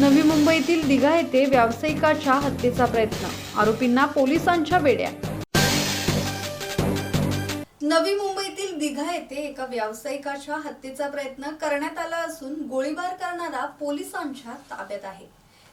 नवी मुंबईतील दिघा येथे व्यावसायिकाच्या हत्येचा प्रयत्न. आरोपींना पोलिसांच्या वेड्या. नवी मुंबईतील दिघा येथे एका व्यावसायिकाच्या हत्येचा प्रयत्न करण्यात आला असून गोळीबार करणारा पोलिसांच्या ताब्यात आहे.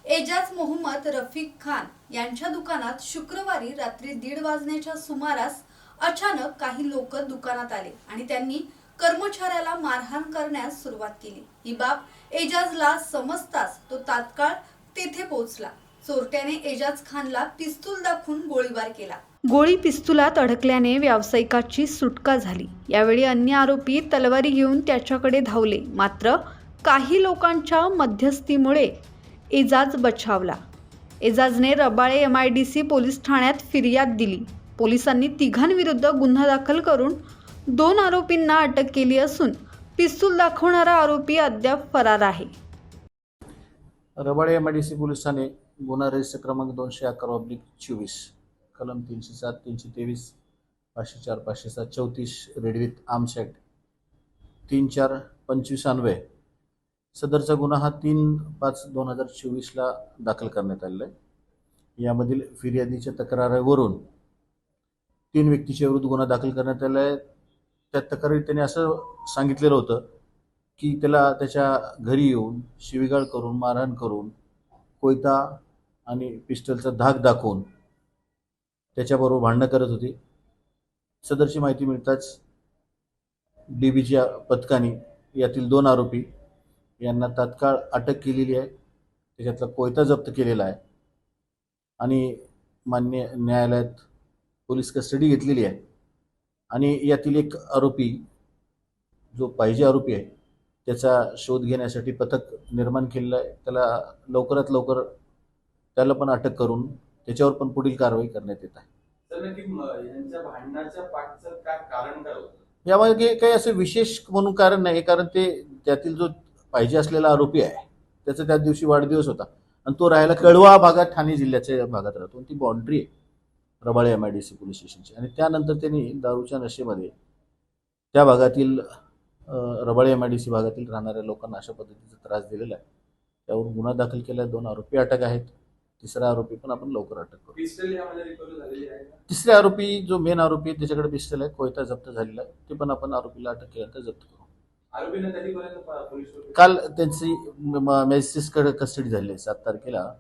एजाज मोहम्मद रफिक खान यांच्या दुकानात शुक्रवारी रात्री दीड वाजण्याच्या सुमारास अचानक काही लोक दुकानात आले आणि त्यांनी कर्मचाऱ्याला मारहाण करण्यास सुरुवात केली. ही बाब एजाजला समजताच तो तात्काळ तेथे पोहोचला. चोरट्याने एजाज खानला पिस्तूल दाखवून गोळीबार केला. गोळी पिस्तुलात अडकल्याने व्यावसायिकाची सुटका झाली. यावेळी अन्य आरोपी तलवारी घेऊन त्याच्याकडे धावले. मात्र काही लोकांच्या मध्यस्थीमुळे एजाज बचावला. एजाजने Rabale M I D C police ठाण्यात फिर्याद दिली. पोलिसांनी तिघांविरुद्ध गुन्हा दाखल करून दोन आरोपींना अटक केली असून पिस्तूल दाखवणारा आरोपी अद्याप फरार आहे. Rabale M I D C पोलिसांनी गुन्हा रजिस्टर क्रमांक दोनशे अकरा ऑब्लिक चोवीस कलम तीनशे सात तीनशे तेवीस पाचशे चार पाचशे सात चौतीस रेड आर्म्स ॲक्ट तीन चार पंचवीस अन्वय. सदरचा गुन्हा हा तीन पाच दोन हजार चोवीसला दाखल करण्यात आलेला आहे. यामधील फिर्यादीच्या तक्रारीवरून तीन व्यक्तीच्या विरुद्ध गुन्हा दाखल करण्यात आला आहे. त्या तक्रारीत त्याने असं सांगितलेलं होतं की त्याला त्याच्या घरी येऊन शिवीगाळ करून मारहाण करून कोयता आणि पिस्टलचा धाक दाखवून त्याच्याबरोबर भांडणं करत होती. सदरची माहिती मिळताच डी बीच्या पथकाने यातील दोन आरोपी यांना तात्काळ अटक केलेली आहे. त्याच्यातला कोयता जप्त केलेला आहे आणि मान्य न्यायालयात पोलीस कस्टडी घेतलेली आहे. आणि यातील एक आरोपी जो पाहिजे आरोपी आहे त्याचा शोध घेण्यासाठी पथक निर्माण केलेलं आहे. त्याला लवकरात लवकर त्याला पण अटक करून त्याच्यावर पण पुढील कारवाई करण्यात येत आहे. यामागे काही असं विशेष म्हणून कारण नाही कारण ते त्यातील जो पाहिजे असलेला आरोपी आहे त्याचा त्या दिवशी वाढदिवस होता. आणि तो राहायला कळवा भागात ठाणे जिल्ह्याच्या भागात राहतो. ती बाउंड्री आहे. Rabale M I D C police स्टेशनची आणि त्यानंतर त्यांनी दारूच्या नशेमध्ये त्या भागातील Rabale M I D C भागातील राहणाऱ्या लोकांना अशा पद्धतीचा त्रास दिलेला आहे. त्यावर गुन्हा दाखल केला दोन आरोपी अटक आहेत. तिसरा आरोपी पण आपण लवकर अटक करू. तिसरे आरोपी जो मेन आरोपी आहे त्याच्याकडे पिस्टल आहे. कोयता जप्त झालेला आहे. ते पण आपण आरोपीला अटक केल्यानंतर जप्त करू. काल त्यांची मॅजिस्ट्रेटकडे कस्टडी झाली आहे सात तारखेला.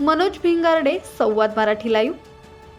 मनोज भिंगारडे संवाद मराठी लाईव्ह